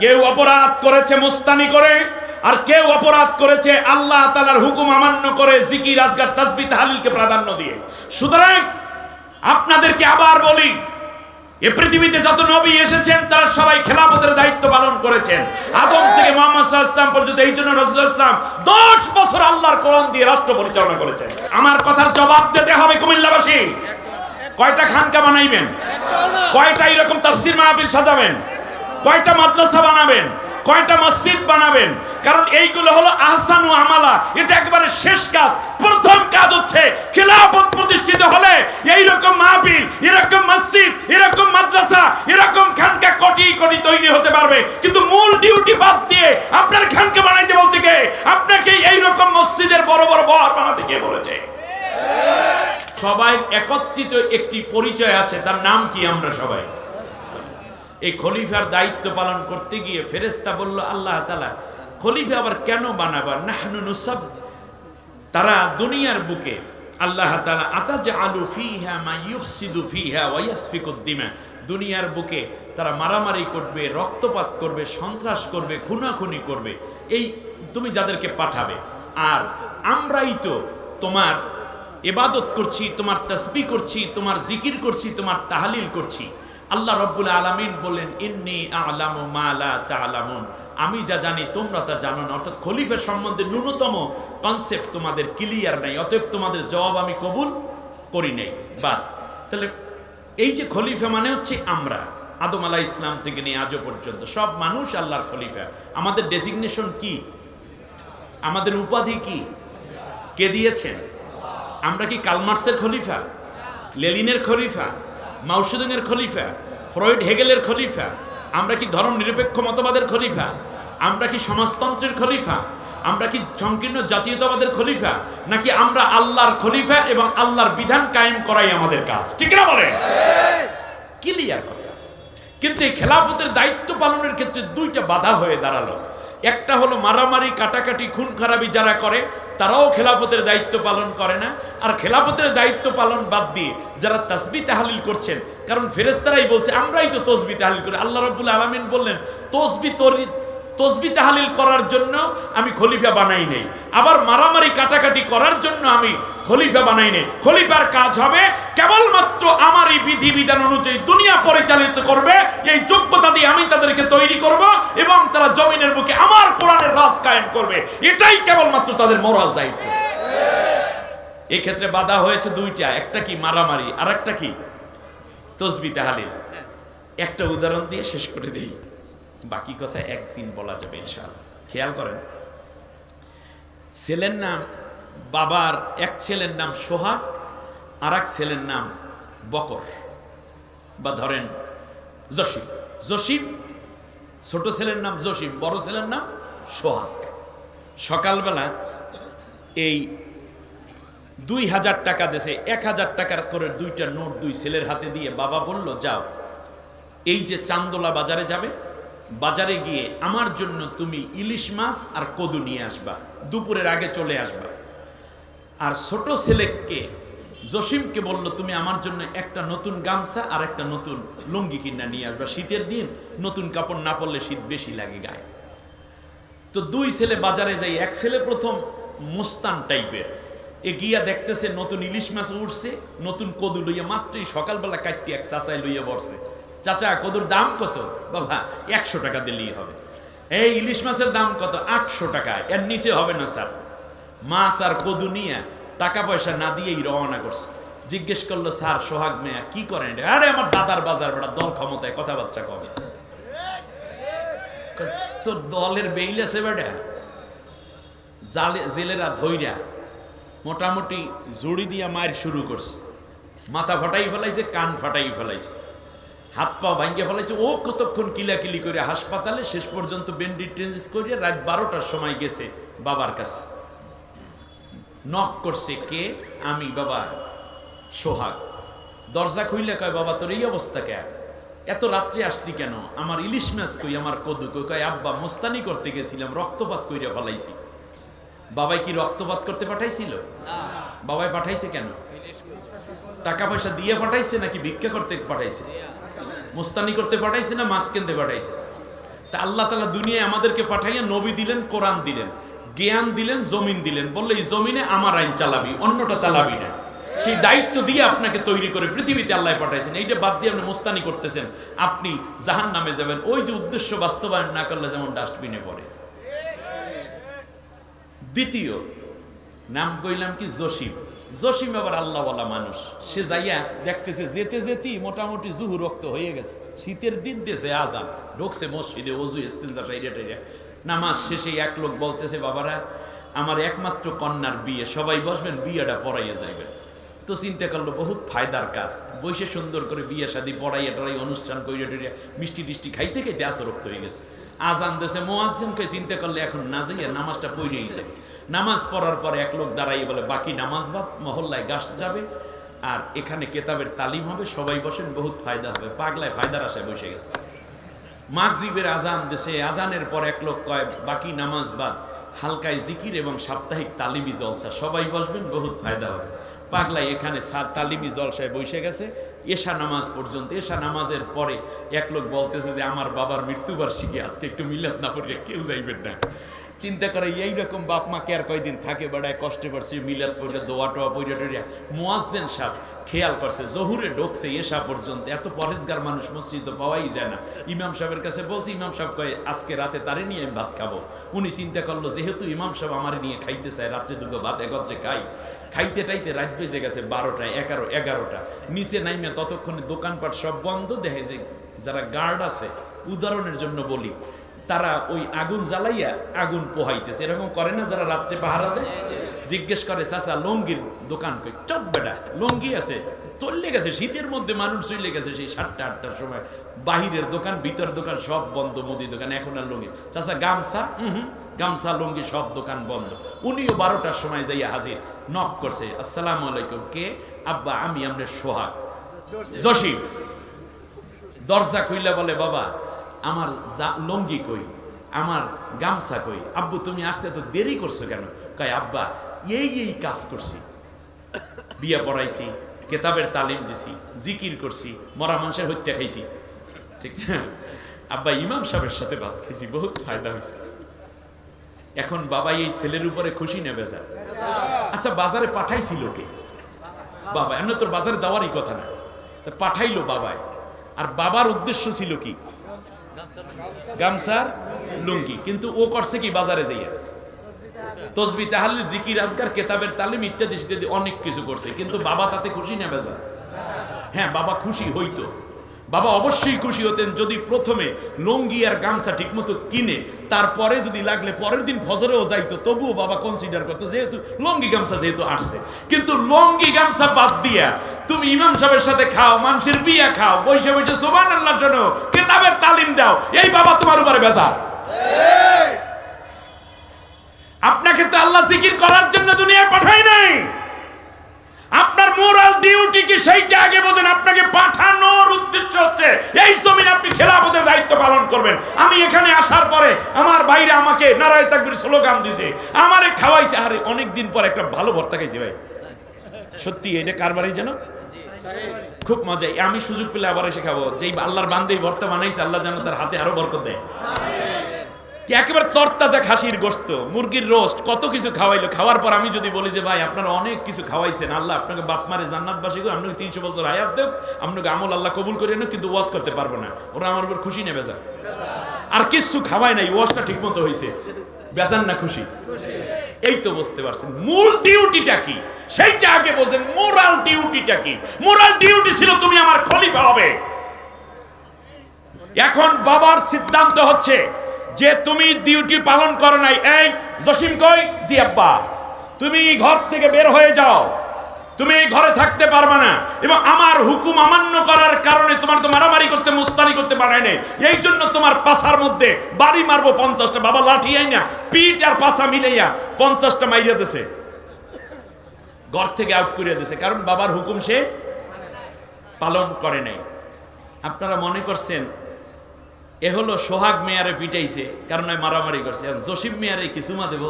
কেউ অপরাধ করেছে মুস্তানি করে, আর কেউ অপরাধ করেছে আল্লাহ তালার হুকুম অমান্য করে জিকির, আজগার তাসবি তাহালিলকে প্রাধান্য দিয়ে। সুতরাং আপনাদেরকে আবার বলি, এ পৃথিবীতে যত নবী এসেছেন, তারা সবাই খেলাফতের দায়িত্ব পালন করেছেন। আদম থেকে মোহাম্মদ ইসলাম পর্যন্ত এই জন্য রসুল ইসলাম দশ বছর আল্লাহর কোরআন দিয়ে রাষ্ট্র পরিচালনা করেছেন। আমার কথার জবাব দিতে হবে কুমিল্লাবাসী। কয়টা খানকা বানাইবেন? কয়টা এরকম তাফসির মাহফিল সাজাবেন? কয়টা মাদ্রাসা বানাবেন? কয়টা মসজিদ বানাবেন? কারণ এইগুলো হলো আহসানু আমালা। এটা একেবারে শেষ কাজ। প্রথম কাজ হচ্ছে খেলাফত প্রতিষ্ঠিত হলে এইরকম মাহফিল, এরকম মসজিদ, এরকম মাদ্রাসা, এরকম খানকা কোটি কোটি তৈরি হতে পারবে। কিন্তু মূল ডিউটি বাদ দিয়ে আপনার খানকা বানাইতে বলতে কে? আপনাকে এইরকম মসজিদের বড় বড় বহর বানাতে কে বলেছে? সবাই একত্রিত একটি পরিচয় আছে, তার নাম কি আমরা সবাই? এই খলিফার দায়িত্ব পালন করতে গিয়ে ফেরেস্তা বলল, আল্লাহ তালা খলিফা আবার কেন বানাবার নাহনু তারা দুনিয়ার বুকে আল্লাহ তালা আতাজ আলু ফিহা মা ইউফসিদু ফিহা ওয়াইয়াসফিকুদ্দিমা দুনিয়ার বুকে তারা মারামারি করবে, রক্তপাত করবে, সন্ত্রাস করবে, খুনাখুনি করবে। এই তুমি যাদেরকে পাঠাবে। আর আমরাই তো তোমার এবাদত করছি, তোমার তসবি করছি, তোমার জিকির করছি, তোমার তাহালিল করছি। আল্লাহ রব্বুল আলামিন বললেন, ইন্নি আলামু মালা তা'লামুন। আমি যা জানি, তোমরা তা জানো না। অর্থাৎ খলিফা সম্বন্ধে ন্যূনতম কনসেপ্ট তোমাদের ক্লিয়ার নাই। অতএব তোমাদের জবাব আমি কবুল করি নাই। বা তাহলে এই যে খলিফা মানে হচ্ছে আমরা। আদম আলাহ ইসলাম থেকে নিয়ে আজও পর্যন্ত। সব মানুষ আল্লাহর খলিফা। আমাদের ডেজিগনেশন কি? আমাদের উপাধি কি? কে দিয়েছেন? আমরা কি কালমার্সের খলিফা? লেলিনের খলিফা? মাউসুদিনের খলিফা? ফ্রয়েড হেগেলের খলিফা, আমরা কি ধর্ম নিরপেক্ষ মতবাদের খলিফা? আমরা কি সমাজতন্ত্রের খলিফা? আমরা কি সংকীর্ণ জাতীয়তাবাদের খলিফা? নাকি আমরা আল্লাহর খলিফা এবং আল্লাহর বিধান কায়েম করাই আমাদের কাজ? ঠিক না বলে? ক্লিয়ার কথা। কিন্তু এই খেলাফতের দায়িত্ব পালনের ক্ষেত্রে দুইটা বাধা হয়ে দাঁড়াল। একটা হলো মারামারি, কাটাকাটি, খুন খারাপি যারা করে, তারাও খেলাফতের দায়িত্ব পালন করে না। আর খেলাফতের দায়িত্ব পালন বাদ দিয়ে যারা তাসবি তাহালিল করছেন, কারণ ফেরেস্তারাই বলছে, আমরাই তো তসবি তাহালিল করি। আল্লাহ রবুল্লা আলমিন বললেন, তসবি তরি তসবি তাহালিল করার জন্য আমি খলিফা বানাই নেই। আবার মারামারি কাটাকাটি করার জন্য আমি খলিফা বানাই নেই। খলিফার কাজ হবে কেবলমাত্র আমার এই বিধি বিধান অনুযায়ী দুনিয়া পরিচালিত করবে। এই যোগ্যতা দিয়ে আমি তাদেরকে তৈরি করব এবং তারা জমিনের বুকে আমার কোরআনের রাজ কায়েম করবে। এটাই কেবলমাত্র তাদের মোরাল দায়িত্ব। এই ক্ষেত্রে বাধা হয়েছে দুইটা, একটা কি মারামারি আর একটা কি? তসবি তাহালিল। একটা উদাহরণ দিয়ে শেষ করে দেই। বাকি কথা একদিন বলা যাবে ইনশাআল্লাহ। খেয়াল করেন, ছেলের নাম বাবার এক ছেলের নাম সোহাগ আর এক ছেলের নাম বকর বা ধরেন জসিম। জসিম ছোট ছেলের নাম জসিম, বড় ছেলের নাম সোহাগ সকালবেলা এই দুই হাজার টাকা দেশে, এক হাজার টাকার করে দুইটা নোট দুই ছেলের হাতে দিয়ে বাবা বলল, যাও, এই যে চান্দোলা বাজারে যাবে বাজারে গিয়ে আমার জন্য তুমি ইলিশ মাছ আর কদু নিয়ে আসবা। দুপুরের আগে চলে আসবা। আর ছোট ছেলেকে, জসিমকে বলল, তুমি আমার জন্য একটা নতুন গামছা আর একটা নতুন লুঙ্গি কিনা নিয়ে আসবা। শীতের দিন নতুন কাপড় না পরলে শীত বেশি লাগে গায়ে। তো দুই ছেলে বাজারে যাই, এক ছেলে প্রথম মুস্তান টাইপের। এ গিয়া দেখতেছে নতুন ইলিশ মাছ উঠছে নতুন কদু লইয়া মাত্রই সকালবেলা কাটটি এক চাচাই লইয়া বসছে চাচা, কদুর দাম কত? বাবা, একশো টাকা দিলেই হবে। এই ইলিশ মাছের দাম কত? আটশো টাকা। এর নিচে হবে না, স্যার। মাছ আর কদু নিয়ে টাকা পয়সা না দিয়েই রওনা করছে। জিজ্ঞেস করল, স্যার, সোহাগ মেয়া, কি করেন? আরে, আমার দাদার বাজার, বেটা, দল ক্ষমতায়, কথাবার্তা কম। তোর দলের বেইল আছে, বেটা। জালে, জেলেরা ধৈরা মোটামুটি জুড়ি দিয়া মায়ের শুরু করছে। মাথা ফাটাই ফেলাইছে, কান ফাটাই ফেলাইছে। হাত পা ভাঙ্গে ফেলাইছে ও কতক্ষণ কিলাকিলি করে হাসপাতালে, শেষ পর্যন্ত বেন্ডি ট্রেঞ্জিস করে রাত বারোটার সময় গেছে বাবার কাছে। নক করছে, কে? আমি, বাবা। সোহাগ। দরজা খুইলে কয়, বাবা, তোর এই অবস্থা কে? এত রাত্রে আসলি কেন? আমার ইলিশ মাছ কই, আমার কদু কই? কয়, আব্বা, মোস্তানি করতে গেছিলাম, রক্তপাত কইরা ফেলাইছি। বাবাই কি রক্তপাত করতে পাঠাইছিল? বাবাই পাঠাইছে কেন? টাকা পয়সা দিয়ে পাঠাইছে নাকি ভিক্ষা করতে পাঠাইছে? মোস্তানি করতে পাঠাইছে না মাছ কিনতে পাঠাইছে? তা আল্লাহ তালা দুনিয়ায় আমাদেরকে পাঠাইয়া নবী দিলেন, কোরআন দিলেন, জ্ঞান দিলেন, জমিন দিলেন। বললে, এই জমিনে আমার আইন চালাবি, অন্যটা চালাবি না। সেই দায়িত্ব দিয়ে আপনাকে তৈরি করে পৃথিবীতে আল্লাহ পাঠাইছেন। এইটা বাদ দিয়ে আপনি মোস্তানি করতেছেন। আপনি জাহান নামে যাবেন। ওই যে উদ্দেশ্য বাস্তবায়ন না করলে যেমন ডাস্টবিনে পড়ে। দ্বিতীয় নাম কইলাম কি জসিম। জসিম আবার আল্লাহওয়ালা মানুষ। সে যাইয়া দেখতেছে, যেতে যেতেই মোটামুটি জুহু রক্ত হয়ে গেছে। শীতের দিন দেশে আজান। ঢুকছে মসজিদে অজু ইস্তেঞ্জা টাইরা টাইরা। নামাজ শেষে এক লোক বলতেছে, বাবারা, আমার একমাত্র কন্যার বিয়ে। সবাই বসবেন, বিয়েটা পড়াইয়া যাইবেন। তো চিন্তা করল, বহুত ফায়দার কাজ। বসে সুন্দর করে বিয়ে শাদি পড়াইয়া টড়াই অনুষ্ঠান কইরা টইরা মিষ্টি টিষ্টি খাইতে খাইতে আসরক্ত হয়ে গেছে। আজান দেশে মোয়াজ্জিনকে চিন্তা করলে এখন না যাইয়া নামাজটা পড়েই যায় নামাজ পড়ার পর এক লোক দাঁড়াইয়ে বলে, বাকি নামাজ বাদ, মহল্লায় গাছ যাবে, আর এখানে কেতাবের তালিম হবে, সবাই বসেন, বহুত ফায়দা হবে। পাগলায় ফায়দার আশায় বসে গেছে। মাগরিবের আজান দেশে, আজানের পর এক লোক কয়, বাকি নামাজ বাদ, হালকায় জিকির এবং সাপ্তাহিক তালিমি জলসা, সবাই বসবেন, বহুত ফায়দা হবে। পাগলাই এখানে সা- তালিমি জলসায় বসে গেছে। এশা নামাজ পর্যন্ত, এশা নামাজের পরে এক লোক বলতেছে যে, আমার বাবার মৃত্যুবার্ষিকী, আজকে একটু মিলাদ না পড়লে কেউ যাইবেন না। চিন্তা করে, এইরকম বাপ মা আর কয়দিন থাকে বেড়ায়, কষ্টে পারছে মিলাদ পড়ে দোয়া টোয়া পইরা টইরা। মোয়াজ্জেন সাহ খেয়াল করছে, জহুরে ঢোকছে এসা পর্যন্ত, এত পরেশগার মানুষ মসজিদ পাওয়াই যায় না। ইমাম সাহেবের কাছে বলছে, ইমাম সাহেব কয়, আজকে রাতে তারে নিয়ে আমি ভাত খাব। উনি চিন্তা করল, যেহেতু ইমাম সাহেব আমার নিয়ে খাইতে চায়, রাত্রে দুটো ভাত একত্রে খাই। খাইতে টাইতে রাত বেজে গেছে বারোটা এগারো, এগারোটা। নিচে নাইমে ততক্ষণে দোকানপাট সব বন্ধ, দেখে যে যারা গার্ড আছে, উদাহরণের জন্য বলি তারা ওই আগুন জ্বালাইয়া আগুন পোহাইতেছে। এরকম করে না যারা রাত্রে পাহারা দেয়? জিজ্ঞেস করে, চাচা, লঙ্গির দোকান কই? চপ বেটা, লঙ্গি আছে। চললে গেছে, শীতের মধ্যে মানুষ চলে গেছে সেই সাতটা, আটটার সময়। বাহিরের দোকান, ভিতর দোকান সব বন্ধ মুদি দোকান, এখন আর লঙ্গি। চাচা, গামছা? হুম গামছা, লঙ্গি সব দোকান বন্ধ। উনিও বারোটার সময় যাইয়া হাজির, নক করছে, আসসালামু আলাইকুম, কে? আব্বা, আমি আপনার সোহাগ। জসিম। দরজা কইলা বলে, বাবা আমার লঙ্গি কই, আমার গামছা কই, আব্বু তুমি আসতে তো দেরি করছ কেন? কয়, আব্বা, এই এই কাজ করছি। বিয়া পড়াইছি, কেতাবের তালিম দিছি, জিকির করছি, মরা মানুষের হত্যা খাইছি। ঠিক আব্বা, ইমাম সাহেবের সাথে ভাত খাইছি, বহুত ফায়দা হয়েছে এখন বাবা এই ছেলের উপরে খুশি নেবে যা আচ্ছা বাজারে পাঠাইছিল কে? বাবা, এমন তোর বাজারে যাওয়ারই কথা না। পাঠাইলো বাবায়। আর বাবার উদ্দেশ্য ছিল কি? গামছার লুঙ্গি। কিন্তু ও করছে কি বাজারে যাইয়া? তসবি তাহলে জিকির, আজকার, কেতাবের তালিম ইত্যাদি ইত্যাদি অনেক কিছু করছে। কিন্তু বাবা তাতে খুশি না বেজা? হ্যাঁ বাবা খুশি, হইতো। বাবা অবশ্যই খুশি হতেন যদি প্রথমে লঙ্গি আর গামছা ঠিকমতো কিনে তারপরে যদি লাগলে পরের দিন ফজরেও যাইতো তবুও বাবা কনসিডার করতো যেহেতু লঙ্গি গামছা যেহেতু আসছে। কিন্তু লঙ্গি গামছা বাদ দিয়া তুমি ইমাম সাহেবের সাথে খাও মানুষের বিয়া খাও বৈশে বৈশে সোমান আল্লাহর জন্য কেতাবের তালিম দাও এই বাবা তোমার উপরে বেজার। আপনাকে তো আল্লাহ জিকির করার জন্য দুনিয়ায় পাঠাই নাই। আপনার মোরাল ডিউটি কি সেইটা আগে বোঝেন, আপনাকে পাঠানোর উদ্দেশ্য হচ্ছে, এই জমিনে আপনি খেলাফতের দায়িত্ব পালন করবেন। আমি এখানে আসার পরে আমার বাইরে আমাকে নারায় তাকবির স্লোগান দিছে। আমারে খাওয়াইছে, আরে অনেক দিন পর একটা ভালো ভর্তা খাইছি ভাই। সত্যি, এটা কারবারই যেন? খুব মজা আমি সুযোগ পেলে আবার এসে খাব। যেই আল্লাহর বান্ধে ভর্তা বানাইছে, আল্লাহ যেন তার হাতে আরও বরকত দেয়। কি একেবারে তরতাজা খাসির গোস্ত মুরগির রোস্ট কত কিছু খাওয়াইলো। খাওয়ার পর আমি যদি বলি যে ভাই আপনারা অনেক কিছু খাওয়াইছেন আল্লাহ আপনাকে বাপ মারে জান্নাতবাসী করে আপনাকে তিনশো বছর আয়াত দেব আপনাকে আমল আল্লাহ কবুল করে নেন কিন্তু ওয়াজ করতে পারব না। ওরা আমার উপর খুশি নেবে যা আর কিছু খাওয়াই নাই ওয়াজটা ঠিক মতো হয়েছে বেজান না খুশি? এই তো বুঝতে পারছেন। মূল ডিউটিটা কি? সেইটা আগে বোঝেন মোরাল ডিউটিটা কি? মোরাল ডিউটি ছিল তুমি আমার খলিফা হবে। এখন বাবার সিদ্ধান্ত হচ্ছে যে তুমি ডিউটি পালন করো নাই। এই জসিম কই? জি আব্বা। তুমি ঘর থেকে বের হয়ে যাও। তুমি ঘরে থাকতে পারবে না। এবং আমার হুকুম অমান্য করার কারণে তোমার তো মারামারি করতে, মুস্তানি করতে পারে নাই। এই জন্য তোমার পাছার মধ্যে বাড়ি মারবো পঞ্চাশটা। বাবা লাঠি আই না, পিঠ আর পাছা মিলাইয়া পঞ্চাশটা মাইরিয়া দিছে। ঘর থেকে আউট করিয়া দিছে। কারণ বাবার হুকুম সে পালন করে নাই। আপনারা মনে করছেন এ হলো সোহাগ মেয়ারে পিটাইছে, কারণ মারামারি করছে। জসিম মেয়ারে কি চুমা দেব?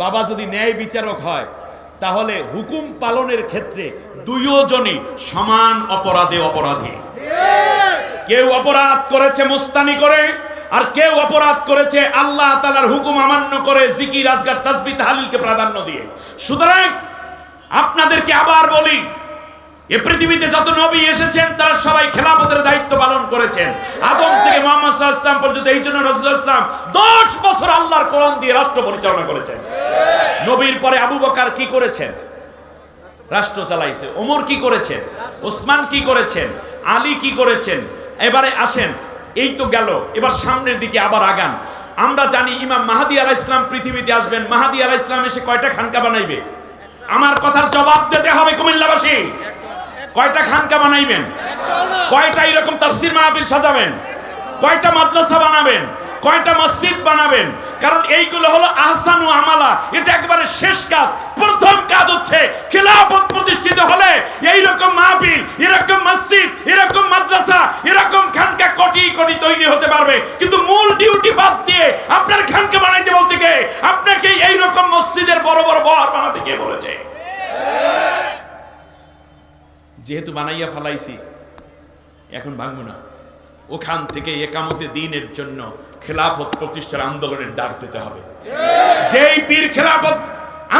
বাবা যদি ন্যায় বিচারক হয়, তাহলে হুকুম পালনের ক্ষেত্রে দুইজনই সমান অপরাধে অপরাধী। কেউ অপরাধ করেছে মুস্তানি করে, আর কেউ অপরাধ করেছে আল্লাহ তালার হুকুম অমান্য করে জিকির, আজগার তাসবি তাহালিলকে প্রাধান্য দিয়ে। সুতরাং আপনাদেরকে আবার বলি এ পৃথিবীতে যত নবী এসেছেন, তারা সবাই খেলাফতের দায়িত্ব পালন করেছেন। আদম থেকে মোহাম্মদ ওয়াসাল্লাম পর্যন্ত এই জন্য রসুল ইসলাম দশ বছর আল্লাহর কোরআন দিয়ে রাষ্ট্র পরিচালনা করেছেন। নবীর পরে আবু বকার কি করেছেন? রাষ্ট্র চালাইছে। ওমর কি করেছেন? ওসমান কি করেছেন? আলী কি করেছেন? এবারে আসেন। এই তো গেল। এবার সামনের দিকে আবার আগান। আমরা জানি ইমাম মাহাদি আলাহ ইসলাম পৃথিবীতে আসবেন। মাহাদি আলাহ ইসলাম এসে কয়টা খানকা বানাইবে? আমার কথার জবাব দিতে হবে কুমিল্লাবাসী। কয়টা খানকা বানাইবেন? কয়টা এরকম তাফসির মাহফিল সাজাবেন? কয়টা মাদ্রাসা বানাবেন? কয়টা মসজিদ বানাবেন? কারণ এইগুলো হলো আহসানু আমালা। এটা একেবারে শেষ কাজ, প্রথম কাজ হচ্ছে খেলাফত প্রতিষ্ঠিত হলে এই রকম মাহফিল, এরকম মসজিদ, এরকম মাদ্রাসা, এরকম খানকা কোটি কোটি তৈরি হতে পারবে। কিন্তু মূল ডিউটি বাদ দিয়ে আপনার খানকা বানাইতে বলতে কে আপনাকে এই রকম মসজিদের বড় বড় বর বানাতে কে বলেছে? যেহেতু বানাইয়া ফালাইছি, এখন ভাঙবো না। ওখান থেকে একামতে দিনের জন্য খেলাফত প্রতিষ্ঠার আন্দোলনের ডাক দিতে হবে। যেই পীর খেলাফত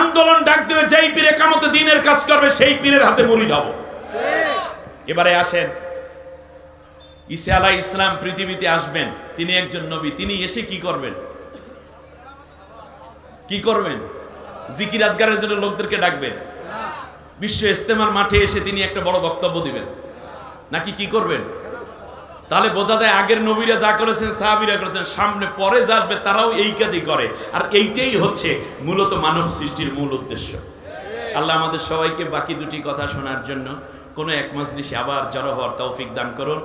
আন্দোলন ডাক দেবে, যেই পীর একামতে দিনের কাজ করবে, সেই পীরের হাতে মুড়ি দাও এবারে আসেন, ঈসা আলাহ ইসলাম পৃথিবীতে আসবেন, তিনি একজন নবী, তিনি এসে কি করবেন? কি করবেন? জিকির আজগারের জন্য লোকদেরকে ডাকবেন। বিশ্ব ইস্তেমার মাঠে এসে তিনি একটা বড় বক্তব্য দিবেন। নাকি কি করবেন? তাহলে বোঝা যায় আগের নবীরা যা করেছেন, সাহাবিরা করেছেন, সামনে পরে যা আসবে তারাও এই কাজই করে। আর এইটাই হচ্ছে মূলত মানব সৃষ্টির মূল উদ্দেশ্য। আল্লাহ আমাদের সবাইকে বাকি দুটি কথা শোনার জন্য কোনো এক মাস দিশে আবার জড়ো হওয়ার তৌফিক দান করুন।